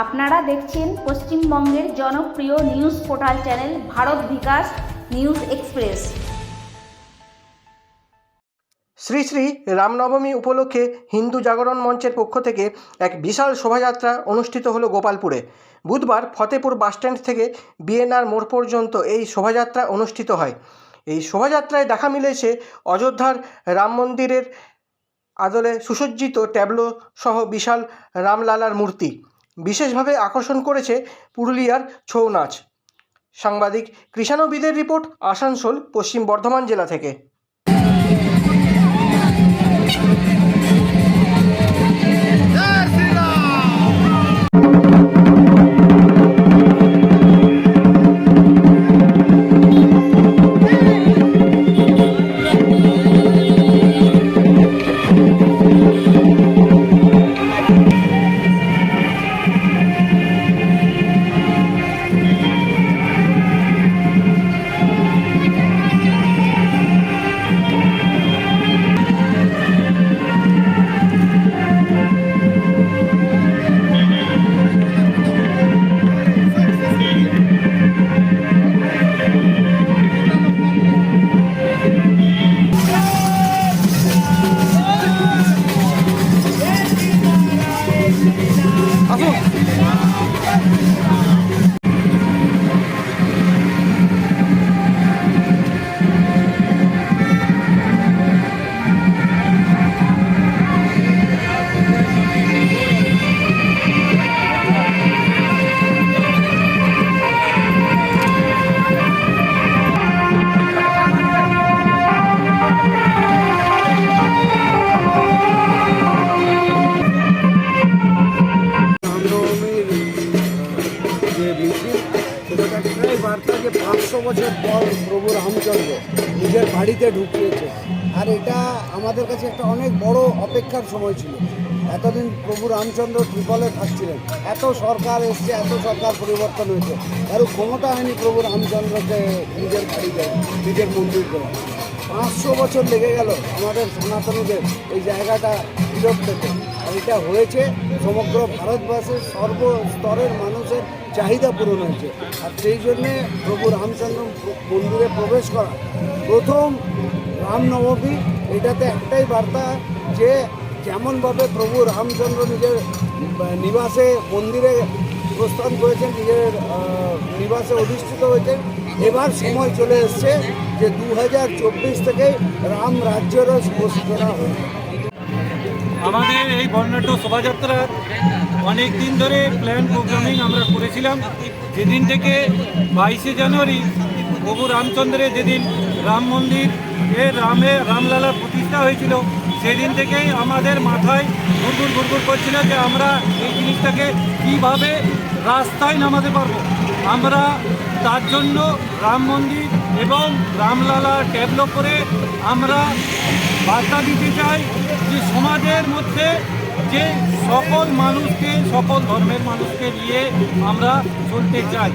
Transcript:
আপনারা দেখছেন পশ্চিমবঙ্গের জনপ্রিয় news portal channel Bharat Bikash news express. Shri Shri Ramnavami উপলক্ষে হিন্দু জাগরণ মঞ্চের পক্ষ থেকে এক বিশাল শোভাযাত্রা অনুষ্ঠিত হলো গোপালপুরে। বুধবার ফতেপুর বাসস্ট্যান্ড থেকে বিএনআর মোড় পর্যন্ত এই শোভাযাত্রা অনুষ্ঠিত হয়। এই শোভাযাত্রায় দেখা মিলেছে অযোধ্যার রাম মন্দিরের আদলে সুসজ্জিত ট্যাবলো সহ বিশাল রামলালার মূর্তি। বিশেষভাবে আকর্ষণ করেছে পুরুলিয়ার ছৌ নাচ। সাংবাদিক কৃষাণবিদের রিপোর্ট আসানসোল পশ্চিম বর্ধমান জেলা থেকে। বছর পর প্রভু রামচন্দ্র নিজের বাড়িতে ঢুকিয়েছে। আর এটা আমাদের কাছে একটা অনেক বড় অপেক্ষার সময় ছিল। এতদিন প্রভু রামচন্দ্র ত্রিপলে থাকছিলেন। এত সরকার এসছে, এত সরকার পরিবর্তন হয়েছে। কারও ক্ষমতা হয়নি প্রভু রামচন্দ্রকে নিজের বাড়িতে, নিজের মন্দির দেওয়া পাঁচশো বছর লেগে গেল আমাদের সনাতনীদের এই জায়গাটা ফিরত পেতে এটা হয়েছে, সমগ্র ভারতবর্ষের সর্বস্তরের মানুষের চাহিদা পূরণ হয়েছে। আর সেই জন্যে প্রভু রামচন্দ্র মন্দিরে প্রবেশ করা। প্রথম রামনবমী, এটাতে একটাই বার্তা যে, যেমনভাবে প্রভু রামচন্দ্র নিজের নিবাসে মন্দিরে প্রস্থান করেছেন, নিজের নিবাসে অধিষ্ঠিত হয়েছেন, এবার সময় চলে এসছে যে দু হাজার চব্বিশ থেকে রাম রাজ্যেরও ঘোষণা হয়েছে। আমাদের এই বর্ণাঢ্য শোভাযাত্রার অনেক দিন ধরে প্ল্যান প্রোগ্রামিং আমরা করেছিলাম। যেদিন থেকে বাইশে জানুয়ারি প্রভু রামচন্দ্রের যেদিন রাম মন্দির এ রামে রামলালার প্রতিষ্ঠা হয়েছিল, সেদিন থেকেই আমাদের মাথায় ঘুরঘুর ঘুরঘুর করছিল যে আমরা এই জিনিসটাকে কীভাবে রাস্তায় নামাতে পারব। আমরা তার জন্য রাম মন্দির এবং রামলালা ডেভেলপ করে আমরা বার্তা দিতে চাই যে সমাজের মধ্যে যে সকল মানুষকে, সকল ধর্মের মানুষকে নিয়ে আমরা চলতে চাই।